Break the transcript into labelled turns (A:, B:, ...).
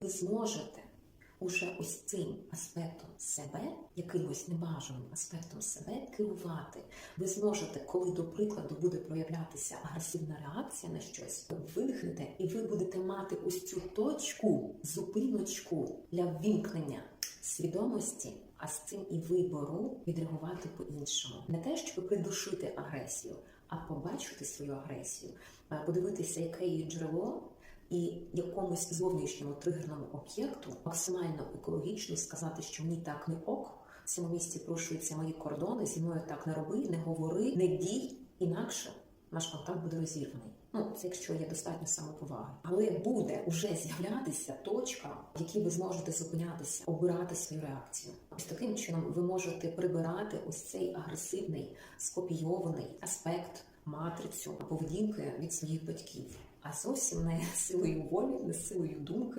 A: ви зможете уже ось цим аспектом себе, якимось небажаним аспектом себе керувати. Ви зможете, коли, до прикладу, буде проявлятися агресивна реакція на щось, ви видихнете, і ви будете мати ось цю точку, зупиночку для ввімкнення свідомості, а з цим і вибору відреагувати по-іншому. Не те, щоб придушити агресію, а побачити свою агресію, е, подивитися, яке її джерело, і якомусь зовнішньому тригерному об'єкту максимально екологічно сказати, що мені так не ок. В цьому місці порушуються мої кордони, зі мною так не роби, не говори, не дій, інакше наш контакт буде розірваний. Ну, це якщо є достатньо самоповаги. Але буде уже з'являтися точка, в якій ви зможете зупинятися, обирати свою реакцію. Ось таким чином ви можете прибирати ось цей агресивний скопійований аспект, матрицю поведінки від своїх батьків, а зовсім не силою волі, не силою думки.